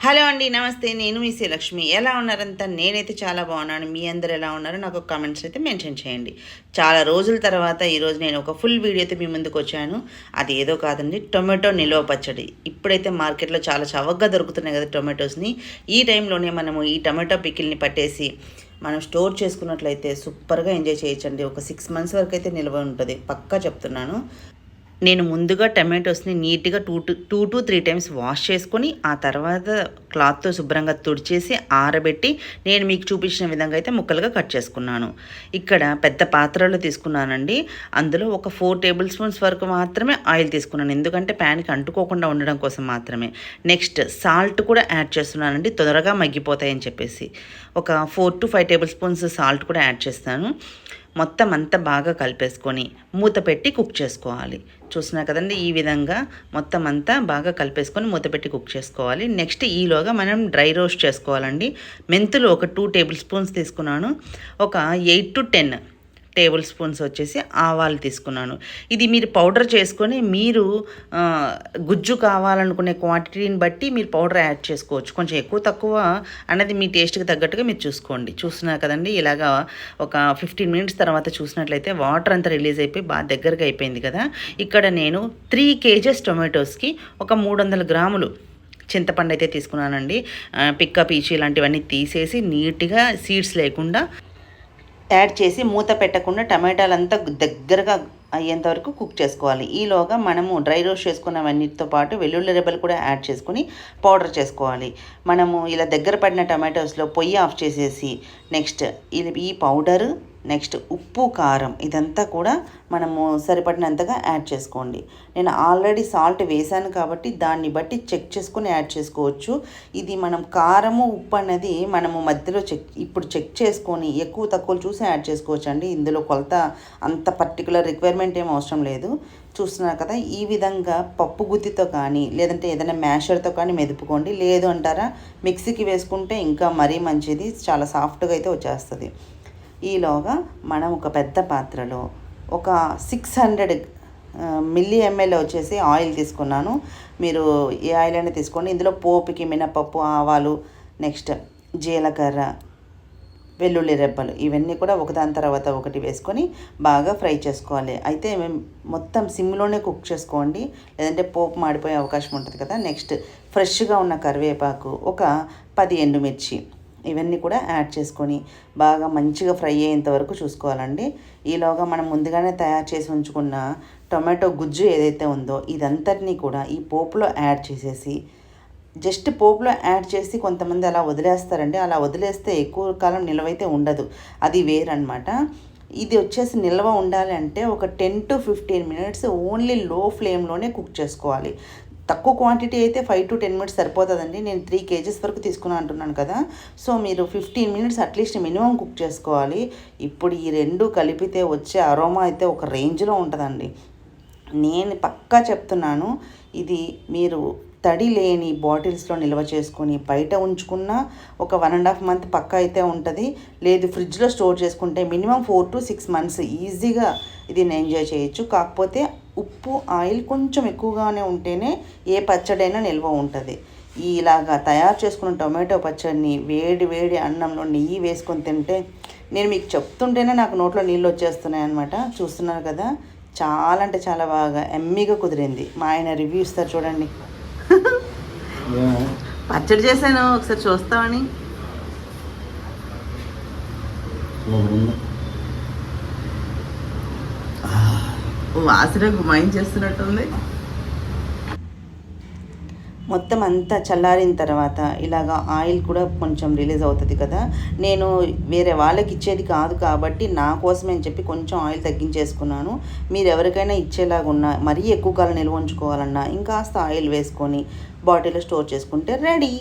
Hello అండి నమస్తే. నేను మీ శ్రీలక్ష్మి. ఎలా ఉన్నారంతా? నేనైతే చాలా బాగున్నాను. మీ అందరు ఎలా ఉన్నారో? నాకు కామెంట్స్ అయితే మెన్షన్ చేయండి. చాలా రోజుల తర్వాత ఈరోజు నేను ఒక ఫుల్ వీడియో అయితే మీ ముందుకు వచ్చాను. అది ఏదో కాదండి టొమాటో నిల్వ పచ్చడి. ఇప్పుడైతే మార్కెట్లో చాలా చవకగా దొరుకుతున్నాయి కదా టొమాటోస్ని. ఈ టైంలోనే మనము ఈ టొమాటో పికిల్ని పట్టేసి మనం స్టోర్ చేసుకున్నట్లయితే సూపర్గా ఎంజాయ్ చేయొచ్చండి. ఒక సిక్స్ మంత్స్ వరకు అయితే నిల్వ ఉంటుంది. పక్కా చెప్తున్నాను. నేను ముందుగా టమాటోస్ని నీట్గా two to two to three times wash చేసుకొని ఆ తర్వాత క్లాత్తో శుభ్రంగా తుడిచేసి ఆరబెట్టి నేను మీకు చూపించిన విధంగా అయితే ముక్కలుగా కట్ చేసుకున్నాను. ఇక్కడ పెద్ద పాత్రలో తీసుకున్నానండి. అందులో ఒక ఫోర్ టేబుల్ స్పూన్స్ వరకు మాత్రమే ఆయిల్ తీసుకున్నాను. ఎందుకంటే ప్యాన్కి అంటుకోకుండా ఉండడం కోసం మాత్రమే. నెక్స్ట్ సాల్ట్ కూడా యాడ్ చేస్తున్నానండి. తొందరగా మగ్గిపోతాయని చెప్పేసి. ఒక four to five table spoons salt కూడా యాడ్ చేస్తాను. మొత్తం అంతా బాగా కలిపేసుకొని మూత పెట్టి కుక్ చేసుకోవాలి. చూసినా కదండి ఈ విధంగా మొత్తం అంతా బాగా కలిపేసుకొని మూత పెట్టి కుక్ చేసుకోవాలి. నెక్స్ట్ ఈలోగా మనం డ్రై రోస్ట్ చేసుకోవాలండి. మెంతులు ఒక టూ టేబుల్ స్పూన్స్ తీసుకున్నాను. ఒక eight to ten table spoons వచ్చేసి ఆవాలు తీసుకున్నాను. ఇది మీరు పౌడర్ చేసుకొని మీరు గుజ్జు కావాలనుకునే క్వాంటిటీని బట్టి మీరు పౌడర్ యాడ్ చేసుకోవచ్చు. కొంచెం ఎక్కువ తక్కువ అన్నది మీ టేస్ట్కి తగ్గట్టుగా మీరు చూసుకోండి. చూస్తున్నారు కదండి ఇలాగా ఒక ఫిఫ్టీన్ మినిట్స్ తర్వాత చూసినట్లయితే వాటర్ అంతా రిలీజ్ అయిపోయి బాగా దగ్గరగా అయిపోయింది కదా. ఇక్కడ నేను త్రీ కేజెస్ టొమాటోస్కి ఒక మూడు వందల గ్రాములు చింతపండు అయితే తీసుకున్నానండి. పిక్క పీచు ఇలాంటివన్నీ తీసేసి నీట్గా సీడ్స్ లేకుండా యాడ్ చేసి మూత పెట్టకుండా టమాటాలంతా దగ్గరగా అయ్యేంత వరకు కుక్ చేసుకోవాలి. ఈలోగా మనము డ్రై రోస్ట్ చేసుకున్నవన్నిటితో పాటు వెల్లుల్లి రెబ్బలు కూడా యాడ్ చేసుకుని పౌడర్ చేసుకోవాలి. మనము ఇలా దగ్గర పడిన టమాటోస్లో పొయ్యి ఆఫ్ చేసేసి నెక్స్ట్ ఇది ఈ పౌడర్ నెక్స్ట్ ఉప్పు కారం ఇదంతా కూడా మనము సరిపడినంతగా యాడ్ చేసుకోండి. నేను ఆల్రెడీ సాల్ట్ వేసాను కాబట్టి దాన్ని బట్టి చెక్ చేసుకొని యాడ్ చేసుకోవచ్చు. ఇది మనం కారము ఉప్పు అనేది మనము మధ్యలో చెక్ ఇప్పుడు చెక్ చేసుకొని ఎక్కువ తక్కువ చూసి యాడ్ చేసుకోవచ్చు అండి ఇందులో కొలత అంత పర్టికులర్ రిక్వైర్మెంట్ ఏం అవసరం లేదు. చూస్తున్నారు కదా ఈ విధంగా పప్పు గుత్తితో కానీ లేదంటే ఏదైనా మ్యాషర్తో కానీ మెదుపుకోండి. లేదు అంటారా మిక్సీకి వేసుకుంటే ఇంకా మరీ మంచిది. చాలా సాఫ్ట్గా అయితే వచ్చేస్తుంది. ఈలోగా మనం ఒక పెద్ద పాత్రలో ఒక సిక్స్ హండ్రెడ్ మిల్లీ ఎంఎల్ వచ్చేసి ఆయిల్ తీసుకున్నాను. మీరు ఏ ఆయిల్ అయినా తీసుకోండి. ఇందులో పోపుకి మినపప్పు ఆవాలు నెక్స్ట్ జీలకర్ర వెల్లుల్లి రెబ్బలు ఇవన్నీ కూడా ఒకదాని తర్వాత ఒకటి వేసుకొని బాగా ఫ్రై చేసుకోవాలి. అయితే మేము మొత్తం సిమ్లోనే కుక్ చేసుకోండి. లేదంటే పోపు మాడిపోయే అవకాశం ఉంటుంది కదా. నెక్స్ట్ ఫ్రెష్గా ఉన్న కరివేపాకు ఒక పది ఎండుమిర్చి. ఇవన్నీ కూడా యాడ్ చేసుకొని బాగా మంచిగా ఫ్రై అయ్యేంత వరకు చూసుకోవాలండి. ఈలోగా మనం ముందుగానే తయారు చేసి ఉంచుకున్న టొమాటో గుజ్జు ఏదైతే ఉందో ఇదంతటినీ కూడా ఈ పోపులో యాడ్ చేసేసి జస్ట్ పోపులో యాడ్ చేసి కొంతమంది అలా వదిలేస్తారండి. అలా వదిలేస్తే ఎక్కువ కాలం నిలవైతే ఉండదు. అది వేరనమాట ఇది వచ్చేసి నిల్వ ఉండాలి అంటే ఒక ten to fifteen minutes only low ఫ్లేమ్లోనే కుక్ చేసుకోవాలి. తక్కువ క్వాంటిటీ అయితే ఫైవ్ టు టెన్ మినిట్స్ సరిపోతుందండి. నేను త్రీ కేజెస్ వరకు తీసుకున్నాను అంటున్నాను కదా. సో మీరు fifteen minutes at least minimum cook చేసుకోవాలి. ఇప్పుడు ఈ రెండు కలిపితే వచ్చే అరోమా అయితే ఒక రేంజ్లో ఉంటుందండి. నేను పక్కా చెప్తున్నాను ఇది మీరు తడి లేని బాటిల్స్లో నిల్వ చేసుకొని బయట ఉంచుకున్న ఒక వన్ అండ్ హాఫ్ మంత్ పక్కా అయితే ఉంటుంది. లేదు ఫ్రిడ్జ్లో స్టోర్ చేసుకుంటే minimum four to six months ఈజీగా ఇది ఎంజాయ్ చేయొచ్చు. కాకపోతే ఉప్పు ఆయిల్ కొంచెం ఎక్కువగానే ఉంటేనే ఏ పచ్చడైనా నిల్వ ఉంటుంది. ఇలాగా తయారు చేసుకున్న టొమాటో పచ్చడిని వేడి వేడి అన్నంలో నెయ్యి వేసుకొని తింటే నేను మీకు చెప్తుంటేనే నాకు నోట్లో నీళ్ళు వచ్చేస్తున్నాయి అనమాట చూస్తున్నారు కదా? చాలా అంటే చాలా బాగా ఎమ్మీగా కుదిరింది. మా ఆయన రివ్యూ ఇస్తారు చూడండి. పచ్చడి చేశాను ఒకసారి చూస్తామని వాసన గుమాయించేస్తున్నట్టుంది మొత్తం అంతా చల్లారిన తర్వాత ఇలాగా ఆయిల్ కూడా కొంచెం రిలీజ్ అవుతుంది కదా. నేను వేరే వాళ్ళకి ఇచ్చేది కాదు కాబట్టి నా కోసమే అని చెప్పి కొంచెం ఆయిల్ తగ్గించేసుకున్నాను. మీరు ఎవరికైనా ఇచ్చేలాగా ఉన్నా మరీ ఎక్కువ కాలం నిల్వ ఉంచుకోవాలన్నా ఇంకాస్త ఆయిల్ వేసుకొని బాటిల్లో స్టోర్ చేసుకుంటే రెడీ.